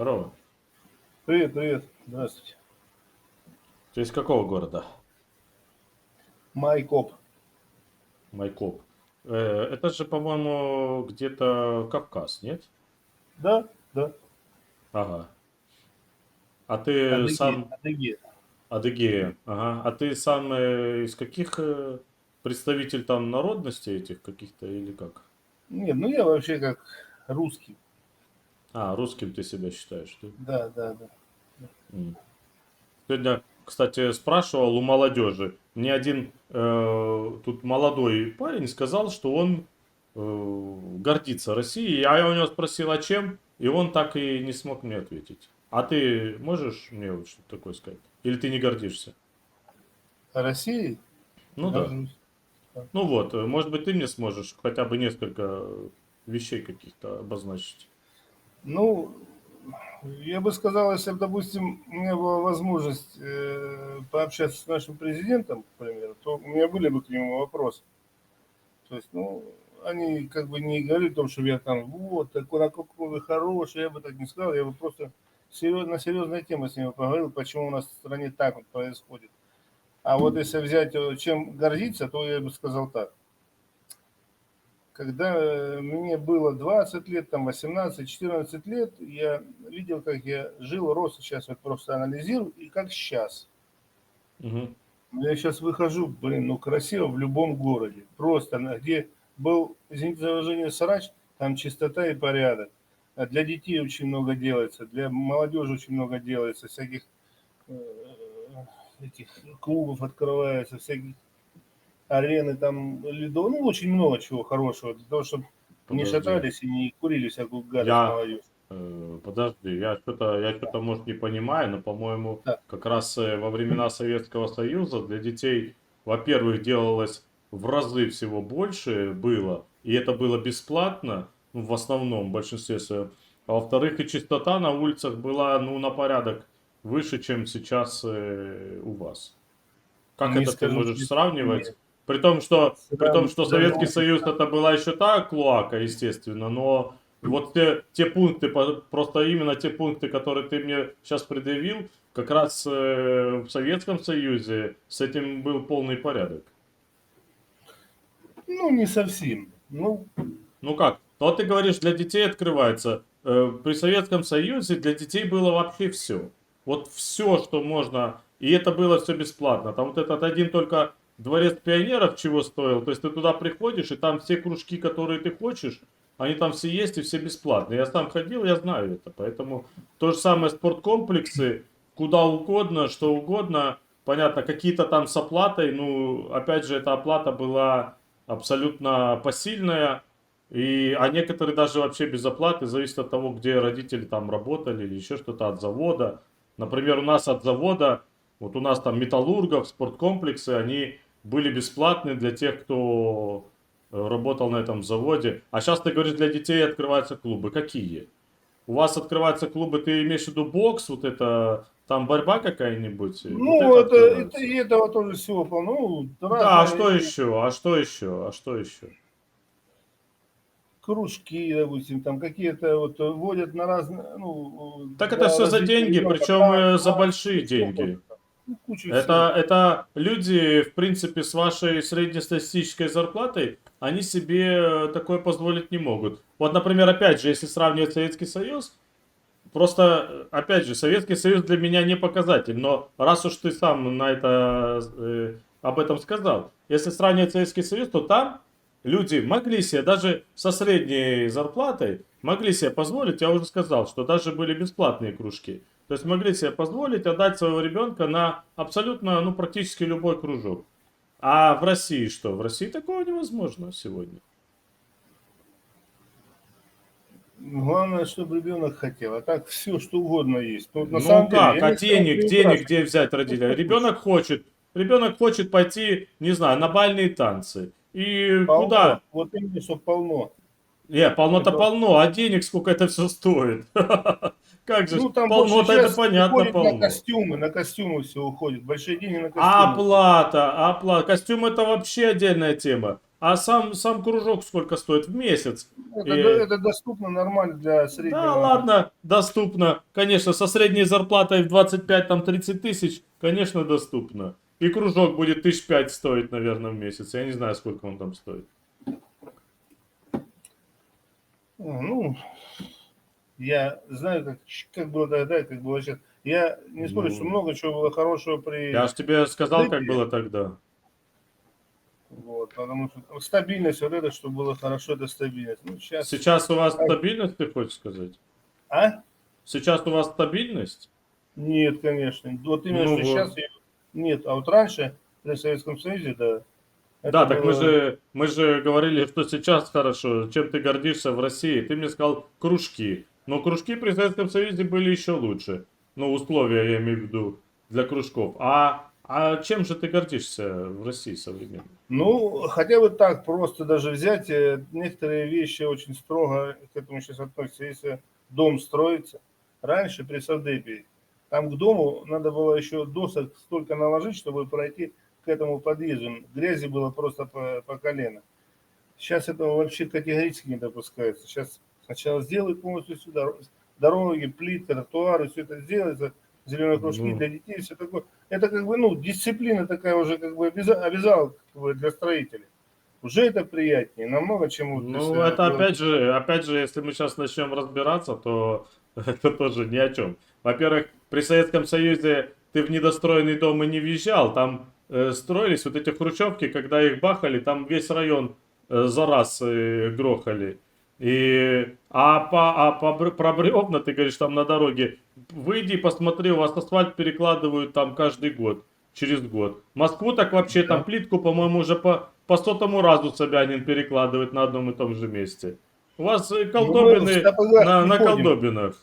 Здорово. Привет, привет. Здравствуйте. Ты из какого города? Майкоп. Майкоп. Э, это же, по-моему, где-то Кавказ, нет? Да, да. Ага. А ты Адыгея, сам... Адыгея. Адыгея. Ага. А ты сам э, из каких э, представитель там народностей этих каких-то или как? Нет, ну я вообще как русский. А, русским ты себя считаешь, да? Да, да, да. Сегодня, кстати, спрашивал у молодежи. Мне один э, тут молодой парень сказал, что он э, гордится Россией. А я у него спросил, а чем? И он так и не смог мне ответить. А ты можешь мне вот что-то такое сказать? Или ты не гордишься? Россией? Ну да. Ну вот, э, может быть, ты мне сможешь хотя бы несколько вещей каких-то обозначить. Ну, я бы сказал, если бы, допустим, у меня была возможность э, пообщаться с нашим президентом, к примеру, то у меня были бы к нему вопросы. То есть, ну, они как бы не говорили о том, что я там, вот, такой, какой вы хороший, я бы так не сказал, я бы просто на серьезные темы с ним поговорил, почему у нас в стране так вот происходит. А вот если взять, э, чем гордиться, то я бы сказал так. Когда э, мне было 20 лет, там 18-14 лет, я видел, как я жил, рос, сейчас вот просто анализирую, и как сейчас. Мгм. Я сейчас выхожу, блин, ну красиво в любом городе. Просто, где был, извините за выражение, срач, там чистота и порядок. А для детей очень много делается, для молодежи очень много делается, всяких э, этих клубов открывается, всяких арены там, лидо, ну очень много чего хорошего, для того, чтобы не Подожди. шатались и не курили всякую гадость Я- молодежь. Э, Подожди, я что-то, я что-то, может, не понимаю, но, по-моему, Да. как раз э, во времена Советского Союза для детей, во-первых, делалось в разы всего больше было, и это было бесплатно, ну, в основном, в большинстве своем. А во-вторых, и чистота на улицах была, ну, на порядок выше, чем сейчас э, у вас. Как Не это ты скажу, можешь что сравнивать? При том, что, при том, что Советский Союз это была еще та клоака, естественно, но вот те, те пункты, просто именно те пункты, которые ты мне сейчас предъявил, как раз э, в Советском Союзе с этим был полный порядок. Ну, не совсем. Ну, Ну как? Ну вот ты говоришь, для детей открывается. Э, При Советском Союзе для детей было вообще все. Вот все, что можно. И это было все бесплатно. Там вот этот один только дворец пионеров чего стоил. То есть ты туда приходишь, и там все кружки, которые ты хочешь, они там все есть и все бесплатные. Я сам ходил, я знаю это. Поэтому то же самое спорткомплексы, куда угодно, что угодно. Понятно, какие-то там с оплатой. Ну, опять же, эта оплата была абсолютно посильная. И, а некоторые даже вообще без оплаты, зависит от того, где родители там работали или еще что-то от завода. Например, у нас от завода, вот у нас там металлургов, спорткомплексы, они были бесплатны для тех, кто э, работал на этом заводе. А сейчас ты говоришь, для детей открываются клубы. Какие? У вас открываются клубы, ты имеешь в виду бокс, вот это, там борьба какая-нибудь? ну Вот это, это, и этого тоже всего полно. Ну, Да, а что еще? А что еще? А что еще? кружки, допустим, там какие-то вот э, вводят на разные, ну... Так для это все за деньги, ребенка, причем э, за большие деньги. Ну, куча Это, это люди, в принципе, с вашей среднестатистической зарплатой, они себе такое позволить не могут. Вот, например, опять же, если сравнивать Советский Союз, просто, э, опять же, Советский Союз для меня не показатель, но раз уж ты сам на это, э, об этом сказал, если сравнивать Советский Союз, то там люди могли себе, даже со средней зарплатой, могли себе позволить, я уже сказал, что даже были бесплатные кружки. То есть могли себе позволить отдать своего ребенка на абсолютно, ну, практически любой кружок. А в России что? В России такого невозможно сегодня. Главное, чтобы ребенок хотел. А так все, что угодно есть. Ну, на ну самом как? деле, а денег, денег где взять родители? Ребенок хочет. Ребенок хочет пойти, не знаю, на бальные танцы. И Полно. куда? Вот именно, что полно. Не, полно-то Это- полно, а денег сколько это все стоит? Как же, Ну, там полно-то это понятно полно. на костюмы, на костюмы все уходит. Большие деньги на костюмы. Оплата, оплата. Костюм это вообще отдельная тема. а сам, сам кружок сколько стоит в месяц? Это, И- это доступно нормально для среднего. Да, ладно, доступно. Конечно, со средней зарплатой в 25-30 тысяч, конечно, доступно. И кружок будет тысяч пять стоить, наверное, в месяц. Я не знаю, сколько он там стоит. Ну, я знаю, как, как было тогда, и как было сейчас. Я не спорю, Ну. что много чего было хорошего при... Я же тебе сказал, как было тогда. Вот, потому что стабильность, вот это, что было хорошо, это стабильность. Ну, сейчас... Сейчас у вас стабильность, ты хочешь сказать? А? Сейчас у вас стабильность? Нет, конечно. Вот именно, Ну что вот. сейчас нет. А вот раньше, при Советском Союзе, да. да, так мы же, мы же говорили, что сейчас хорошо. Чем ты гордишься в России? Ты мне сказал кружки. Но кружки при Советском Союзе были еще лучше. Ну, условия, я имею в виду, для кружков. А, а чем же ты гордишься в России современной? Ну, хотя бы так просто даже взять, э, некоторые вещи очень строго к этому сейчас относятся. Если дом строится, раньше при Садепе, там к дому надо было еще досок столько наложить, чтобы пройти к этому подъезду. Грязи было просто по, по колено. Сейчас этого вообще категорически не допускается. Сейчас сначала сделают полностью сюда дороги, плитка, тротуары, все это сделается, зеленые кружки для детей, все такое. Это как бы, ну, дисциплина такая уже как бы обяза- обязала как бы, для строителей. Уже это приятнее, намного, чем вот Ну, это было- опять же, опять же, если мы сейчас начнем разбираться, то это тоже ни о чем. Во-первых, при Советском Союзе ты в недостроенный дом и не въезжал, там э, строились вот эти хрущевки, когда их бахали, там весь район э, за раз э, грохали. И, а по, а по, про бревна, ты говоришь, там на дороге, выйди и посмотри, у вас асфальт перекладывают там каждый год, через год. Москву так вообще там плитку, по-моему, уже по, по сотому разу Собянин перекладывает на одном и том же месте. У вас э, Ну, колдобины сапогах на, на колдобинах.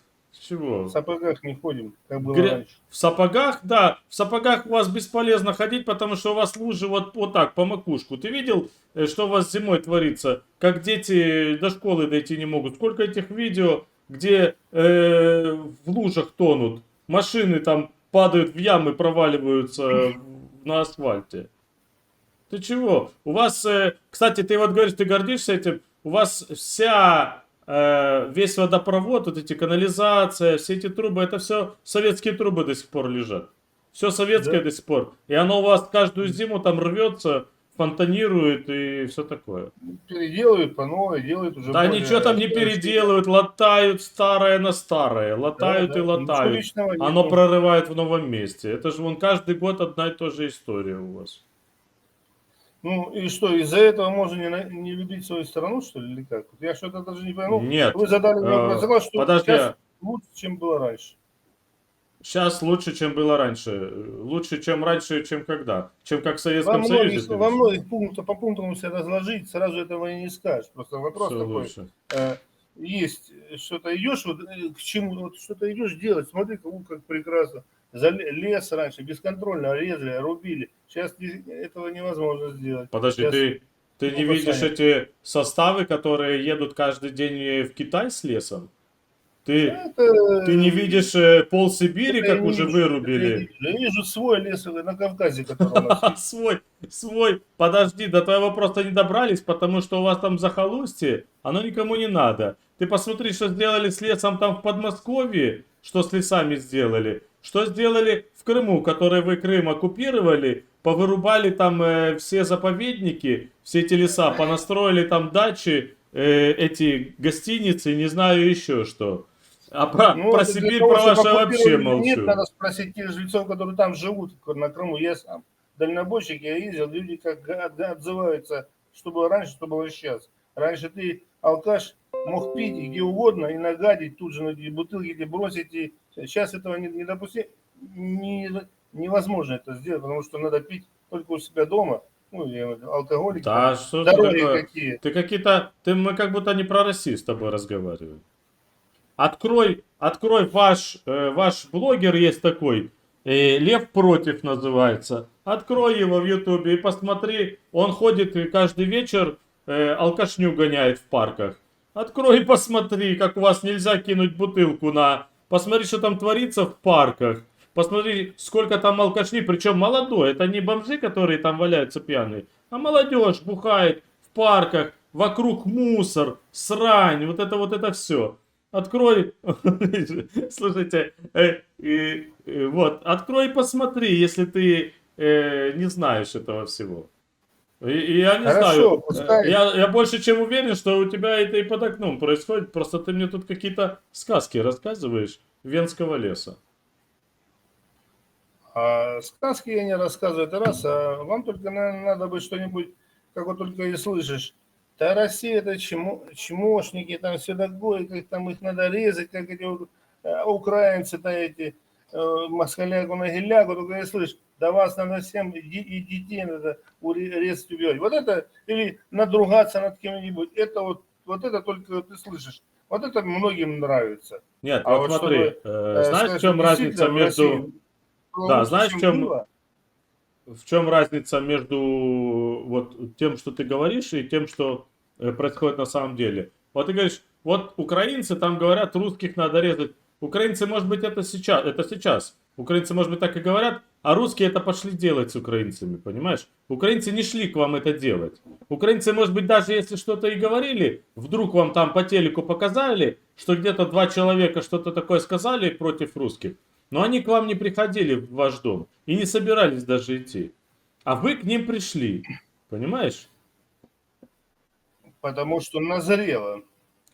Чего? В сапогах не ходим, как было Гря- раньше. В сапогах, да, в сапогах у вас бесполезно ходить, потому что у вас лужи вот, вот так, по макушку. Ты видел, э, что у вас зимой творится? Как дети до школы дойти не могут. Сколько этих видео, где э, в лужах тонут, машины там падают в ямы, проваливаются на асфальте. Ты чего? У вас, э, кстати, ты вот говоришь, ты гордишься этим, у вас вся, весь водопровод, вот эти канализация, все эти трубы, это все советские трубы до сих пор лежат. Все советское Да. до сих пор. И оно у вас каждую зиму там рвется, фонтанирует и все такое. Переделывают по новой, делают уже Да более- ничего там не переделывают, латают старое на старое, Да, латают да, и ничего латают. Оно прорывает в новом месте. Это же вон каждый год одна и та же история у вас. Ну и что, из-за этого можно не, не любить свою страну, что ли, или как? Я что-то даже не пойму. Нет. Вы задали мне Э, вопрос, что подожди, сейчас лучше, чем было раньше. Сейчас лучше, чем было раньше. Лучше, чем раньше, чем когда. Чем как в Во Советском Союзе. многих, ты во многих пунктах, по пунктам все разложить, сразу этого и не скажешь. Просто вопрос Всё такой. лучше. э, есть что-то идешь, вот, э, к чему, вот что-то идешь делать, смотри, как прекрасно. Лес раньше бесконтрольно резали, рубили. Сейчас этого невозможно сделать. Подожди, Сейчас- ты, ты не Ну, видишь эти составы, которые едут каждый день в Китай с лесом? Ты, Это- ты не видишь э, пол Сибири, это я как уже вижу, я вырубили? не вижу. Я вижу свой лес на Кавказе. Свой, свой. Подожди, до твоего просто не добрались, потому что у вас там захолустье, оно никому не надо. Ты посмотри, что сделали с лесом там в Подмосковье, что с лесами сделали, что сделали в Крыму, который вы Крым оккупировали, повырубали там э, все заповедники, все эти леса, понастроили там дачи, э, эти гостиницы, не знаю еще что. А про, Ну, про Сибирь, того, про ваше вообще молчу. Нет, надо спросить тех жильцов, которые там живут, на Крыму. Я сам дальнобойщик, я ездил, люди как от- отзываются, что было раньше, что было сейчас. Раньше ты, алкаш, мог пить и где угодно и нагадить тут же на бутылки или бросить. И сейчас этого не, не допустить, не, невозможно это сделать, потому что надо пить только у себя дома. Ну, алкоголики, Да, что ты какие. Ты какие-то, ты мы как будто не про Россию с тобой разговариваем. Открой, открой ваш, э, ваш блогер есть такой, э, Лев против называется. Открой его в Ютубе и посмотри, он ходит каждый вечер э, алкашню гоняет в парках. Открой и посмотри, как у вас нельзя кинуть бутылку на. Посмотри, что там творится в парках. Посмотри, сколько там алкашни, причем молодой. Это не бомжи, которые там валяются пьяные, а молодежь бухает в парках, вокруг мусор, срань, вот это вот это все. Открой, слушайте, э, э, вот, открой и посмотри, если ты э, не знаешь этого всего. И, я не Хорошо, знаю, пускай. э, я, я больше чем уверен, что у тебя это и под окном происходит, просто ты мне тут какие-то сказки рассказываешь Венского леса. А сказки я не рассказываю, это раз, а вам только, наверное, надо быть что-нибудь, как вот только и слышишь. Да Россия это чмо, чмошники, там все такое, как там их надо резать, как эти вот, э, украинцы-то эти, э, москаляку на гелягу, только и слышишь, да вас надо всем, и, и детей надо резать, убивать. Вот это, или надругаться над кем-нибудь, это вот, вот это только ты слышишь. Вот это многим нравится. Нет, А вот вот смотри, чтобы, э, Э, знаешь, в чем разница между... России Да, знаешь, в чем было. В чем разница между вот тем, что ты говоришь, и тем, что э, происходит на самом деле? Вот ты говоришь, вот украинцы там говорят, русских надо резать. Украинцы, может быть, это сейчас, это сейчас. Украинцы, может быть, так и говорят, а русские это пошли делать с украинцами, понимаешь? Украинцы не шли к вам это делать. Украинцы, может быть, даже если что-то и говорили, вдруг вам там по телеку показали, что где-то два человека что-то такое сказали против русских, но они к вам не приходили в ваш дом и не собирались даже идти. А вы к ним пришли. Понимаешь? Потому что назрело.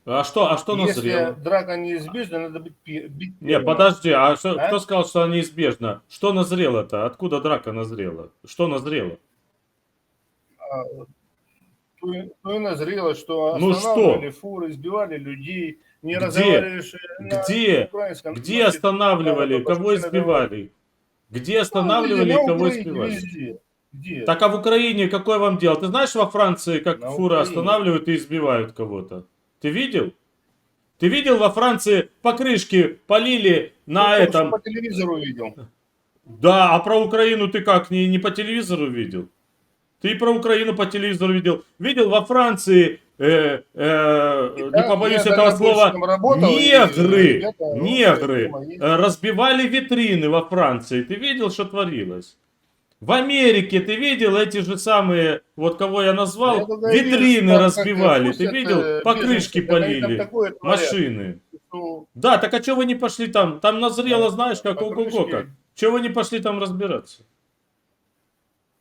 А что, а что Если назрело? драка неизбежна, надо быть бить Не, подожди, а что- А? кто сказал, что она неизбежна? Что назрело-то? Откуда драка назрела? Что назрело? А, То и, то и назрело, что Ну останавливали фуры, избивали людей, не Где? на Где? Где останавливали? Кого избивали? Где Ну, останавливали на кого избивали? Везде. Где? Так а в Украине какое вам дело? Ты знаешь во Франции, как На фуры Украине. останавливают и избивают кого-то? Ты видел? Ты видел во Франции покрышки полили на Ну, этом? По телевизору видел. Да, а про Украину ты как, не, не по телевизору видел? Ты про Украину по телевизору видел. Видел во Франции, э, э, не Да, побоюсь этого слова, дальнобойщиком работал, и негры, ну, негры э, разбивали витрины во Франции. Ты видел, что творилось? В Америке ты видел эти же самые, вот кого я назвал, Я видел, витрины как- как разбивали. Ты видел, э, покрышки полили, машины. что Да, так а чего вы не пошли там? Там назрело, Да, знаешь, как ого-го как. Чего вы не пошли там разбираться?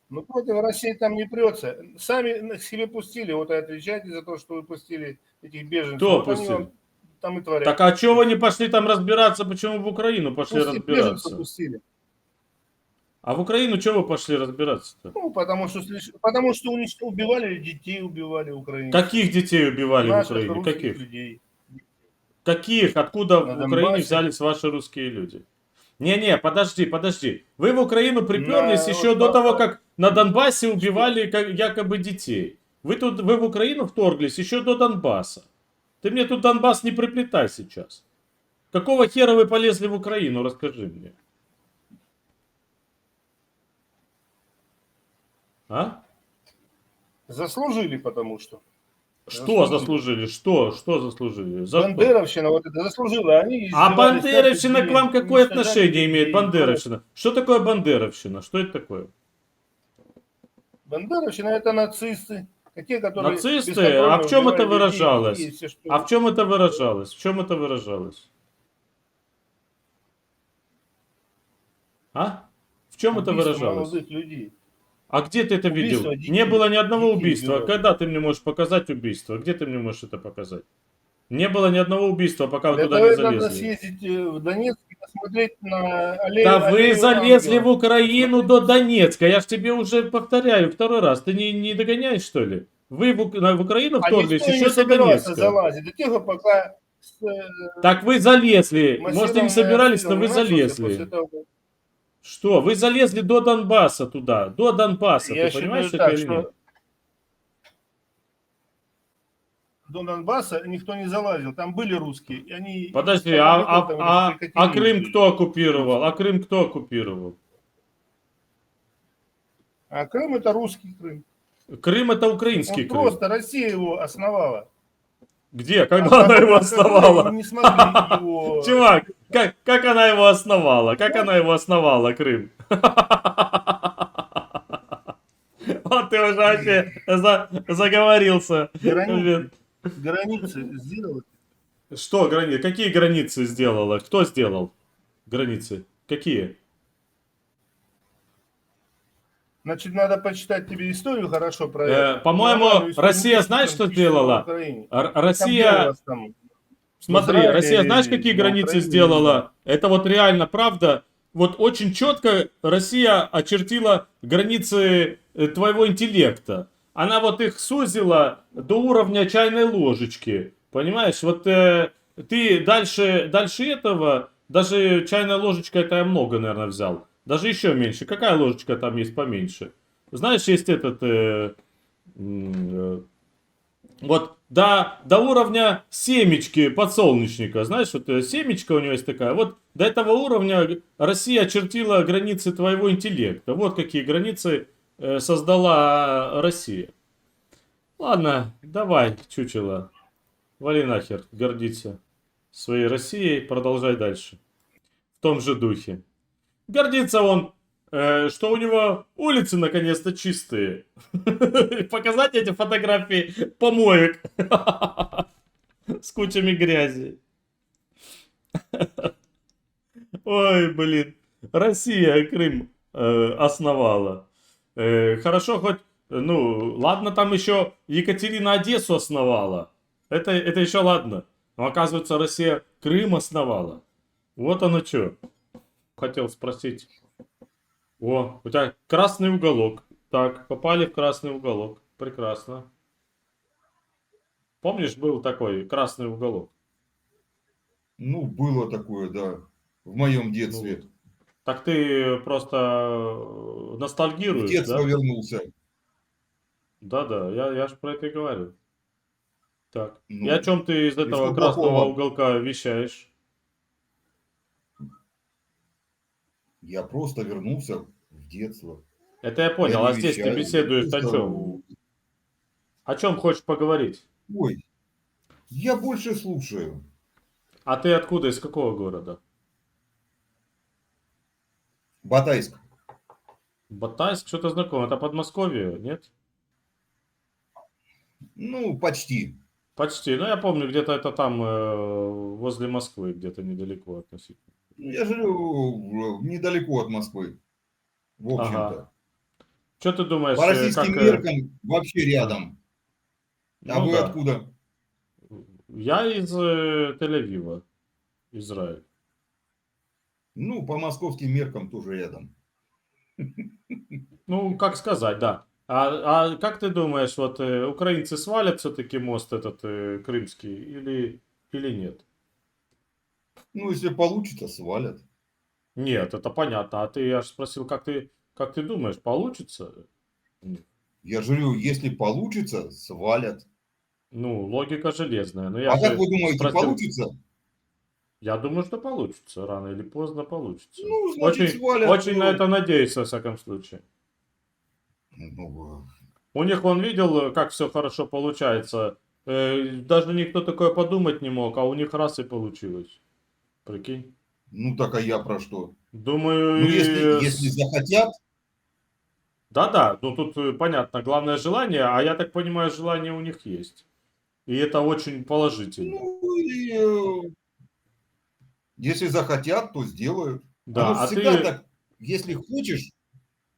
Ну, против России там не прется. Сами себе пустили, вот и отвечайте за то, что вы пустили этих беженцев. Кто вот пустил? вам там и творят. Так а чего вы не пошли там разбираться, почему в Украину пошли Пусти- разбираться? пустили. А в Украину чего вы пошли разбираться-то? Ну, потому что, потому что унич- убивали детей, убивали украинцев. Каких детей убивали в Наших Украине? русских Каких? людей. Каких? Откуда На в Украине Донбассе. взялись ваши русские люди? Не-не, подожди, подожди. Вы в Украину приперлись На- еще вот до по- того, как на Донбассе убивали как- якобы детей. Вы тут, вы в Украину вторглись еще до Донбасса. Ты мне тут Донбасс не приплетай сейчас. Какого хера вы полезли в Украину, расскажи мне. А? Заслужили, потому что. Что Заслужили. заслужили? Что? Что заслужили? За что? Бандеровщина вот это заслужила. Они А Бандеровщина к вам какое отношение имеет людей. Бандеровщина? Что такое Бандеровщина? Что это такое? Бандеровщина это нацисты. Те, которые Нацисты? А в чем это людей, выражалось? детей, все, что- А в чем это выражалось? В чем это выражалось? А? В чем это выражалось? молодых людей. А где ты это видел? Убийство детей. Не было ни одного Детей убийства. убивали. Когда ты мне можешь показать убийство? Где ты мне можешь это показать? Не было ни одного убийства, пока вы туда не и надо залезли. съездить э, в Донецк и посмотреть на аллею. Да вы аллею залезли в ангелов. Украину до Донецка. Я ж тебе уже повторяю второй раз. Ты не, не догоняешь, что ли? Вы в, в Украину А вторглись и еще до Донецка. залазить до тех пока э, Так вы залезли. Может, и не собирались, но вы начался залезли. Что? Вы залезли до Донбасса туда. До Донбасса. Я Ты понимаешь, считаю так, что до Донбасса никто не залазил. Там были русские. И они Подожди, а, а, там а, а Крым кто оккупировал? А Крым кто оккупировал? А Крым это русский Крым. Крым это Он украинский Крым. просто Россия его основала. Где? А Когда она потом, его а основала? Не смогли его... Чувак, как, как она его основала? Как она его основала, Крым? Вот ты уже вообще за- заговорился. Границы, границы сделать. Что границы? Какие границы сделала? Кто сделал границы? Какие? Значит, надо почитать тебе историю хорошо про Э, по-моему, Россия там что сделала? Россия. Смотри, Израиле Россия, знаешь, какие границы Украине, сделала? Это вот реально правда. Вот очень четко Россия очертила границы э, твоего интеллекта. Она вот их сузила до уровня чайной ложечки. Понимаешь, вот э, ты дальше, дальше этого, даже чайная ложечка, это я много, наверное, взял. Даже еще меньше. Какая ложечка там есть поменьше? Знаешь, есть этот... э, э, вот до, до уровня семечки подсолнечника. Знаешь, вот э, семечка у него есть такая. Вот до этого уровня Россия очертила границы твоего интеллекта. Вот какие границы э, создала Россия. Ладно, давай, чучело. Вали нахер, гордиться своей Россией, продолжай дальше. В том же духе. Гордится он, что у него улицы наконец-то чистые. Показать эти фотографии помоек с кучами грязи. Ой, блин. Россия Крым э, основала. Э, хорошо хоть, ну, ладно, там еще Екатерина Одессу основала. Это, это еще ладно. Но оказывается, Россия Крым основала. Вот оно что. Хотел спросить. О, у тебя красный уголок. Так, попали в красный уголок. Прекрасно. Помнишь, был такой красный уголок? Ну, было такое, да. В моем детстве. Ну, Так ты просто э, в ностальгируешь, детство да? вернулся. Да-да, я, я же про это и говорю. Так. Ну, и о чем ты из этого что красного плохого? уголка вещаешь? Я просто вернулся в детство. Это я понял, Я а здесь ты беседуешь о чем? О чем хочешь поговорить? Ой, я больше слушаю. А ты откуда, из какого города? Батайск. Батайск, что-то знакомо. Это Подмосковье, нет? Ну, почти. Почти. Ну, я помню, где-то это там, э, возле Москвы, где-то недалеко относительно. Я живу недалеко от Москвы. В общем-то. Ага. Что ты думаешь, По российским как... э, меркам вообще рядом. А ну вы да. откуда? Я из э, Тель-Авива, Израиль. Ну, по московским меркам тоже рядом. Ну, как сказать, да. А, а как ты думаешь, вот э, украинцы свалят все-таки мост этот э, крымский или, или нет? Ну, если получится, свалят. Нет, это понятно. А ты, я же спросил, как ты, как ты думаешь, получится? Я же говорю, если получится, свалят. Ну, логика железная. Но я а же как вы думаете, спросил- получится? Я думаю, что получится. Рано или поздно получится. Ну, значит, очень свалят. очень на ну. это надеюсь, во всяком случае. Ну, У них, он видел, э, как все хорошо получается. Э, даже никто такое подумать не мог, а у них раз и получилось. Прикинь. Ну, так а я про что? Думаю, Ну, если, если захотят, Да-да, ну тут э, понятно, главное желание, а я так понимаю, желание у них есть. И это очень положительно. ну, и, э, если захотят, то сделают. да, Оно а всегда ты... так, если хочешь,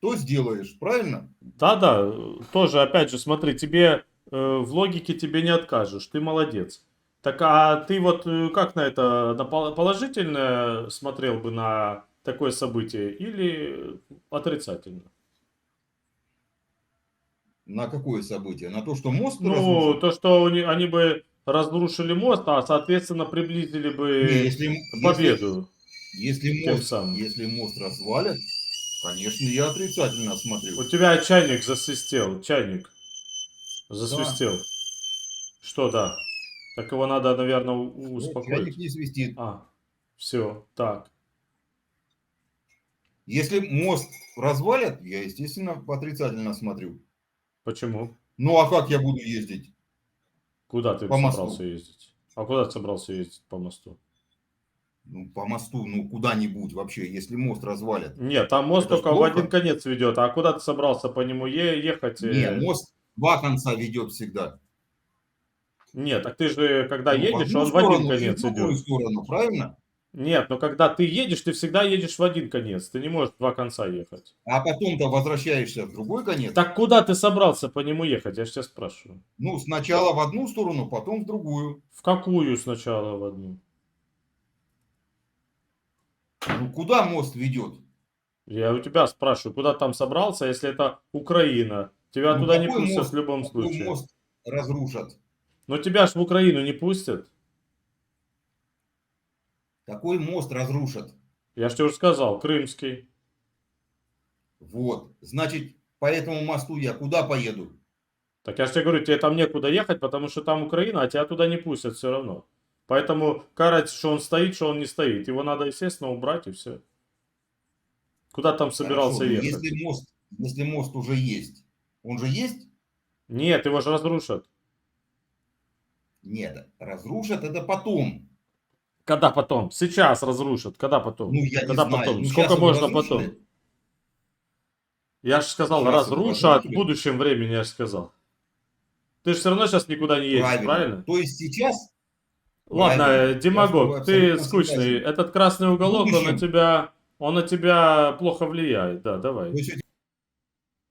то сделаешь, правильно? Да-да, тоже, опять же, смотри, тебе э, в логике тебе не откажешь, ты молодец. Так а ты вот э, как на это, на пол- положительно смотрел бы на такое событие или отрицательно? На какое событие? На то, что мост Ну, разрушен? то, что они, они бы разрушили мост, а, соответственно, приблизили бы Не, если, если- победу. Если, Тем мост, самым. если мост развалят, конечно, я отрицательно смотрю. У тебя чайник засвистел, чайник. Засвистел. Что, да? Так его надо, наверное, Ну, успокоить. чайник не свистит. А, все, так. Если мост развалят, я, естественно, отрицательно смотрю. Почему? Ну, а как я буду ездить? Куда ты По мосту. собрался ездить? А куда ты собрался ездить по мосту? Ну, по мосту, ну, куда-нибудь вообще, если мост развалят. Нет, там мост Это только в один конец ведет. А куда ты собрался по нему е- ехать? э? Не, мост два конца ведет всегда. Нет, так ты же, когда Ну, в едешь, одну он в один сторону конец в идет. сторону, правильно? Нет, но когда ты едешь, ты всегда едешь в один конец. Ты не можешь в два конца ехать. А потом-то возвращаешься в другой конец. Так куда ты собрался по нему ехать? Я же тебя спрашиваю. Ну, сначала в одну сторону, потом в другую. В какую сначала в одну? Ну, куда мост ведет? Я у тебя спрашиваю, куда там собрался, если это Украина? Тебя Ну, туда не пустят мост? в любом случае. мост разрушат? Но тебя ж в Украину не пустят. Какой мост разрушат? Я же тебе уже сказал, крымский. Вот. Значит, по этому мосту я куда поеду? Так я же тебе говорю, тебе там некуда ехать, потому что там Украина, а тебя туда не пустят все равно. Поэтому карать, что он стоит, что он не стоит. Его надо, естественно, убрать и все. Куда там собирался Хорошо, ехать? Если мост, если мост уже есть, он же есть? Нет, его же разрушат. Нет, разрушат это потом. Когда потом? Сейчас разрушат. Когда потом? Ну, я не Когда знаю. потом? Ну, Сколько можно разрушили. потом? Я же сказал, его разрушат в будущем времени, я же сказал. Ты же все равно сейчас никуда не едешь, правильно? Правильно. То есть сейчас Ладно, Правильно. Я демагог, ты скучный. согласен. Этот красный уголок, он на тебя, он на тебя плохо влияет. Да, давай.